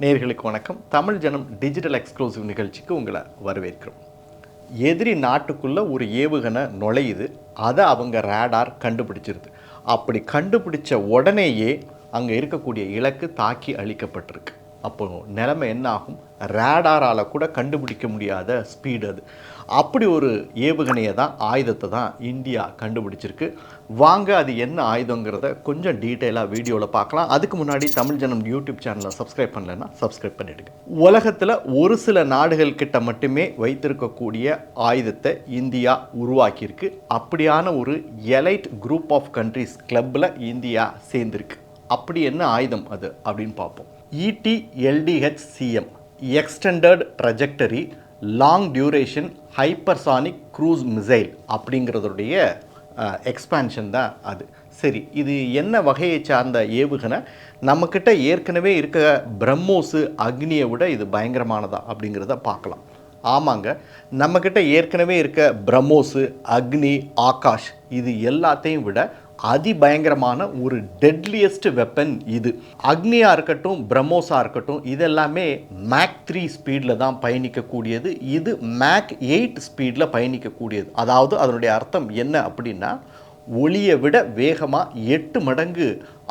நேர்களுக்கு வணக்கம். தமிழ் ஜனம் டிஜிட்டல் எக்ஸ்க்ளூசிவ் நிகழ்ச்சிக்கு உங்களை வரவேற்கிறோம். எதிரி நாட்டுக்குள்ளே ஒரு ஏவுகணை நுழையுது. அதை அவங்க ரேடார் கண்டுபிடிச்சிருது. அப்படி கண்டுபிடிச்ச உடனேயே அங்கே இருக்கக்கூடிய இலக்கு தாக்கி அழிக்கப்பட்டிருக்கு. அப்போ நிலைமை என்ன ஆகும் ரேடாரால் கூட கண்டுபிடிக்க முடியாத ஸ்பீடு அது. அப்படி ஒரு ஏவுகணையை தான் ஆயுதத்தை தான் இந்தியா கண்டுபிடிச்சிருக்கு. வாங்க அது என்ன ஆயுதங்கிறத கொஞ்சம் டீட்டெயிலாக வீடியோவில் பார்க்கலாம். அதுக்கு முன்னாடி தமிழ் ஜனம் யூடியூப் சேனலை சப்ஸ்கிரைப் பண்ணலைன்னா சப்ஸ்கிரைப் பண்ணிவிடுங்க உலகத்தில் ஒரு சில நாடுகள் கிட்ட மட்டுமே வைத்திருக்கக்கூடிய ஆயுதத்தை இந்தியா உருவாக்கியிருக்கு. அப்படியான ஒரு எலைட் குரூப் ஆஃப் கண்ட்ரிஸ் கிளப்பில் இந்தியா சேர்ந்திருக்கு. அப்படி என்ன ஆயுதம் அது? அப்படின்னு பார்ப்போம். ET LDH CM extended trajectory long duration hypersonic cruise missile அப்படிங்கிறதுடைய expansion தான் அது. சரி இது என்ன வகையை சார்ந்த ஏவுகணை? நம்மக்கிட்ட ஏற்கனவே இருக்க பிரம்மோஸு அக்னியை விட இது பயங்கரமானதா அப்படிங்கிறத பார்க்கலாம். ஆமாங்க நம்மக்கிட்ட ஏற்கனவே இருக்க பிரம்மோஸு அக்னி ஆகாஷ் இது எல்லாத்தையும் விட அதிபயங்கரமான ஒரு டெட்லியஸ்ட் வெப்பன் இது. அக்னியாக இருக்கட்டும் பிரம்மோஸாக இருக்கட்டும் இதெல்லாமே மேக் த்ரீ ஸ்பீடில் தான் பயணிக்கக்கூடியது. இது மேக் எயிட் ஸ்பீடில் பயணிக்கக்கூடியது. அதாவது அதனுடைய அர்த்தம் என்ன அப்படின்னா ஒளியை விட வேகமாக எட்டு மடங்கு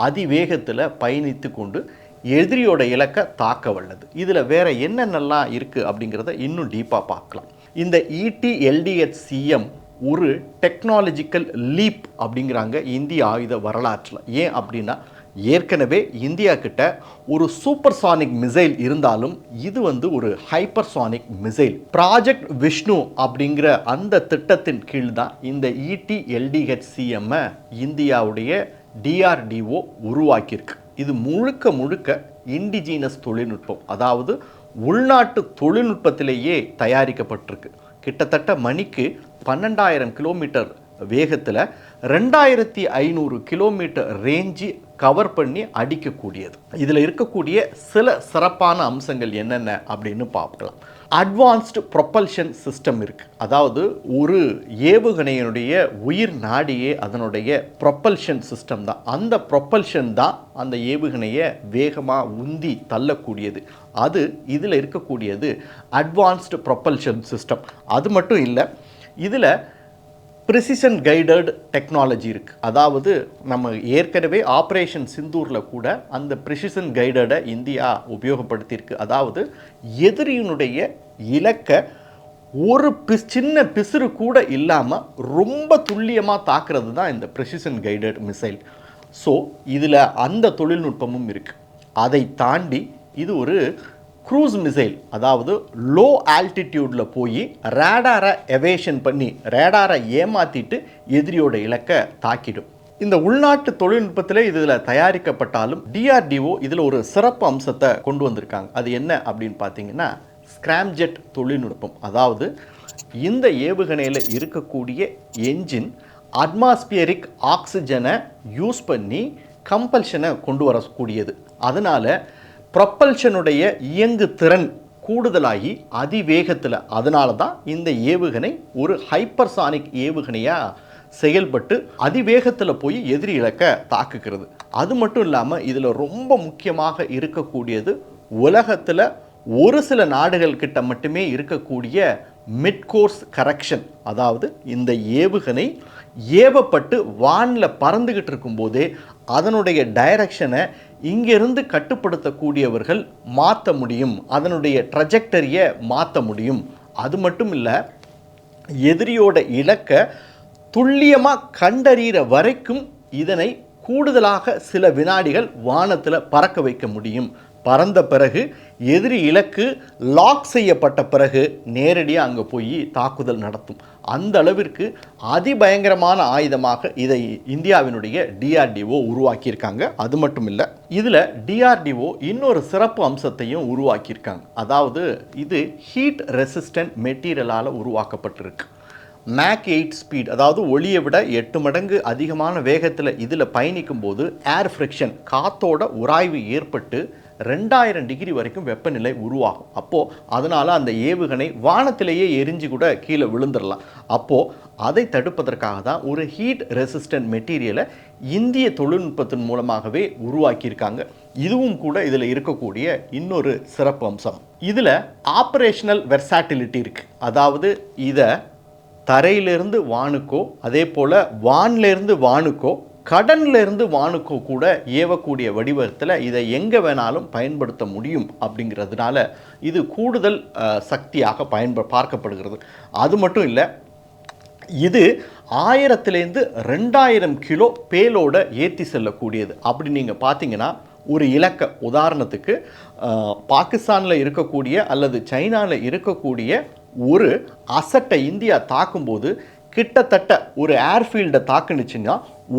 அதிவேகத்தில் பயணித்து கொண்டு எதிரியோட இலக்கை தாக்க வல்லது. இதில் வேற என்னென்னலாம் இருக்குது அப்படிங்கிறத இன்னும் டீப்பாக பார்க்கலாம். இந்த இடிஎல்டிஹெச்சிஎம் எல்டிஹெச் சிஎம் ஒரு டெக்னாலஜிக்கல் லீப் அப்படிங்கிறாங்க இந்திய ஆயுத வரலாற்றில். ஏன் அப்படின்னா ஏற்கனவே இந்தியா கிட்ட ஒரு சூப்பர்சானிக் மிசைல் இருந்தாலும் இது வந்து ஒரு ஹைப்பர்சானிக் மிசைல் ப்ராஜெக்ட் விஷ்ணு அப்படிங்கிற அந்த திட்டத்தின் கீழ் தான் இந்த இடி எல்டிஹெச் சிஎம்மை இந்தியாவுடைய டிஆர்டிஓ உருவாக்கியிருக்கு. இது முழுக்க முழுக்க இண்டிஜீனஸ் தொழில்நுட்பம் அதாவது உள்நாட்டு தொழில்நுட்பத்திலேயே தயாரிக்கப்பட்டிருக்கு. கிட்டத்தட்ட மணிக்கு பன்னெண்டாயிரம் கிலோமீட்டர் வேகத்தில் ரெண்டாயிரத்தி ஐநூறு கிலோமீட்டர் ரேஞ்சு கவர் பண்ணி அடிக்கக்கூடியது. இதில் இருக்கக்கூடிய சில சிறப்பான அம்சங்கள் என்னென்ன அப்படின்னு பார்க்கலாம் அட்வான்ஸ்டு ப்ரொப்பல்ஷன் சிஸ்டம் இருக்குது அதாவது ஒரு ஏவுகணையினுடைய உயிர் நாடியே அதனுடைய ப்ரொப்பல்ஷன் சிஸ்டம் தான். அந்த ப்ரொப்பல்ஷன் தான் அந்த ஏவுகணையை வேகமாக உந்தி தள்ளக்கூடியது. அது இதில் இருக்கக்கூடியது அட்வான்ஸ்டு ப்ரொப்பல்ஷன் சிஸ்டம். அது மட்டும் இல்லை இதில் ப்ரிசிஷன் கைடட் டெக்னாலஜி இருக்குது அதாவது நம்ம ஏற்கனவே ஆப்ரேஷன் சிந்தூரில் கூட அந்த ப்ரிசிஷன் கைடடை இந்தியா உபயோகப்படுத்தியிருக்கு. அதாவது எதிரியினுடைய இலக்கை ஒரு பிஸ் சின்ன பிசுறு கூட இல்லாமல் ரொம்ப துல்லியமாக தாக்குறது தான் இந்த ப்ரெசிஷன் கைடட் மிசைல் ஸோ இதில் அந்த தொழில்நுட்பமும் இருக்குது அதை தாண்டி இது ஒரு க்ரூஸ் மிசைல் அதாவது லோ ஆல்டிடியூடில் போய் ரேடாரை எவேஷன் பண்ணி ரேடாரை ஏமாற்றிட்டு எதிரியோட இலக்கை தாக்கிடும். இந்த உள்நாட்டு தொழில்நுட்பத்தில் இதில் தயாரிக்கப்பட்டாலும் டிஆர்டிஓ இதில் ஒரு சிறப்பு அம்சத்தை கொண்டு வந்திருக்காங்க. அது என்ன அப்படின்னு பார்த்தீங்கன்னா ஸ்கிராம்ஜெட் தொழில்நுட்பம். அதாவது இந்த ஏவுகணையில் இருக்கக்கூடிய என்ஜின் அட்மாஸ்பியரிக் ஆக்சிஜனை யூஸ் பண்ணி கம்பல்ஷனை கொண்டு வரக்கூடியது. அதனால் ப்ரொப்பல்ஷனுடைய இயங்கு திறன் கூடுதலாகி அதிவேகத்தில் அதனால தான் இந்த ஏவுகணை ஒரு ஹைப்பர்சானிக் ஏவுகணையாக செயல்பட்டு அதிவேகத்தில் போய் எதிரி இலக்க தாக்குகிறது. அது மட்டும் இல்லாமல் இதில் ரொம்ப முக்கியமாக இருக்கக்கூடியது உலகத்தில் ஒரு சில நாடுகள் கிட்ட மட்டுமே இருக்கக்கூடிய மிட்கோர்ஸ் கரெக்ஷன். அதாவது இந்த ஏவுகணை ஏவப்பட்டு வானில் பறந்துக்கிட்டு இருக்கும்போதே அதனுடைய டைரக்ஷனை இங்கிருந்து கட்டுப்படுத்தக்கூடியவர்கள் மாற்ற முடியும். அதனுடைய ட்ரஜெக்டரியை மாற்ற முடியும். அது மட்டும் இல்லை எதிரியோட இலக்கை துல்லியமாக கண்டறிகிற வரைக்கும் இதனை கூடுதலாக சில வினாடிகள் வானத்தில் பறக்க வைக்க முடியும். பறந்த பிறகு எதிரி இலக்கு லாக் செய்யப்பட்ட பிறகு நேரடியாக அங்கே போய் தாக்குதல் நடத்தும். அந்த அளவிற்கு அதிபயங்கரமான ஆயுதமாக இதை இந்தியாவினுடைய டிஆர்டிஓ உருவாக்கியிருக்காங்க. அது மட்டும் இல்லை இதில் டிஆர்டிஓ இன்னொரு சிறப்பு அம்சத்தையும் உருவாக்கியிருக்காங்க. அதாவது இது ஹீட் ரெசிஸ்டன்ட் மெட்டீரியலால் உருவாக்கப்பட்டிருக்கு. மேக் எயிட் ஸ்பீட் அதாவது ஒளியை விட எட்டு மடங்கு அதிகமான வேகத்தில் இதில் பயணிக்கும் போது ஏர் ஃப்ரிக்ஷன் காத்தோட உராய்வு ஏற்பட்டு ரெண்டாயிரம் டிகிரி வரைக்கும் வெப்பநிலை உருவாகும். அப்போது அதனால் அந்த ஏவுகணை வானத்திலேயே எரிஞ்சு கூட கீழே விழுந்துடலாம் அப்போது அதை தடுப்பதற்காக தான் ஒரு ஹீட் ரெசிஸ்டன்ட் மெட்டீரியலை இந்திய தொழில்நுட்பத்தின் மூலமாகவே உருவாக்கியிருக்காங்க. இதுவும் கூட இதில் இருக்கக்கூடிய இன்னொரு சிறப்பு அம்சம். இதில் ஆப்ரேஷனல் வெர்சாட்டிலிட்டி இருக்குது அதாவது இதை தரையிலிருந்து வானுக்கோ அதே போல் வான்லேருந்து வானுக்கோ கடன்லேருந்து வானுக்கு கூட ஏவக்கூடிய வடிவத்தில் இதை எங்கே வேணாலும் பயன்படுத்த முடியும் அப்படிங்கிறதுனால இது கூடுதல் சக்தியாக பயன்ப பார்க்கப்படுகிறது. அது மட்டும் இல்லை இது ஆயிரத்துலேருந்து ரெண்டாயிரம் கிலோ பேலோட ஏற்றி செல்லக்கூடியது. அப்படி நீங்கள் பார்த்தீங்கன்னா ஒரு இலக்க உதாரணத்துக்கு பாகிஸ்தானில் இருக்கக்கூடிய அல்லது சைனாவில் இருக்கக்கூடிய ஒரு அசட்டை இந்தியா தாக்கும்போது கிட்டத்தட்ட ஒரு ஏர்ஃபீல்டை தாக்குனுச்சுன்னா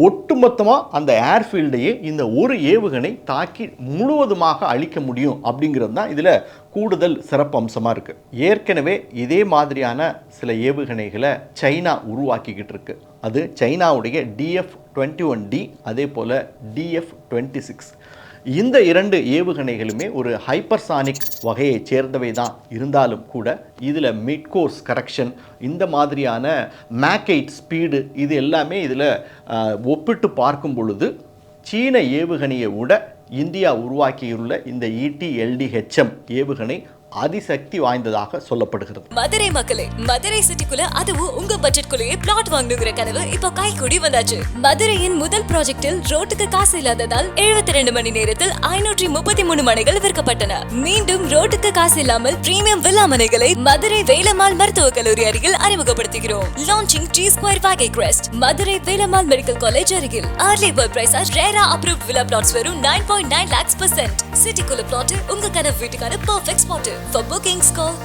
ஒட்டுமொத்தமாக அந்த ஏர்ஃபீல்டையே இந்த ஒரு ஏவுகணை தாக்கி முழுவதுமாக அழிக்க முடியும் அப்படிங்கிறது தான் இதில் கூடுதல் சிறப்பு அம்சமாக இருக்குது ஏற்கனவே இதே மாதிரியான சில ஏவுகணைகளை சைனா உருவாக்கிக்கிட்டு இருக்கு. அது சைனாவுடைய டிஎஃப் டுவெண்ட்டி ஒன் டி அதே போல் டிஎஃப் டுவெண்ட்டி சிக்ஸ் இந்த இரண்டு ஏவுகணைகளுமே ஒரு ஹைப்பர்சானிக் வகையைச் சேர்ந்தவை தான் இருந்தாலும் கூட இதில் மிட் கோர்ஸ் கரெக்ஷன் இந்த மாதிரியான மேக்கைட் ஸ்பீடு இது எல்லாமே இதில் ஒப்பிட்டு பார்க்கும் பொழுது சீன ஏவுகணையை விட இந்தியா உருவாக்கியுள்ள இந்த E இடிஎல்டிஹெச்எம் ஏவுகணை அதிசக்தி வாய்ந்ததாக சொல்லப்படுகிறது. மதுரை மக்களே மதுரை சிட்டிக்குள்ள அதுவும் உங்க பட்ஜெட்குள்ளேயே பிளாட் வாங்கணுங்கிற கனவு இப்போ கைகூடி வந்தாச்சு. மதுரையின் முதல் ப்ராஜெக்டில் ரோட்டுக்கு காசு இல்லாததால் 72 மணி நேரத்தில் ஐநூற்றி முப்பத்தி மூணு மனைகள் விற்கப்பட்டன. மீண்டும் ரோட்டுக்கு காசு இல்லாமல் பிரீமியம் வில்லா மனைகளை மதுரை வேலம்மாள் மருத்துவக் கல்லூரி அருகில் அறிமுகப்படுத்துகிறோம். Launching T square Vagai crest Madurai Velammal medical college அருகில். Early bird price RERA approve villa plots வெறும் nine point nine lakhs percent சிட்டிக்குள்ள பிளாட் உங்க கனவு வீட்டுக்கான perfect spot for bookings call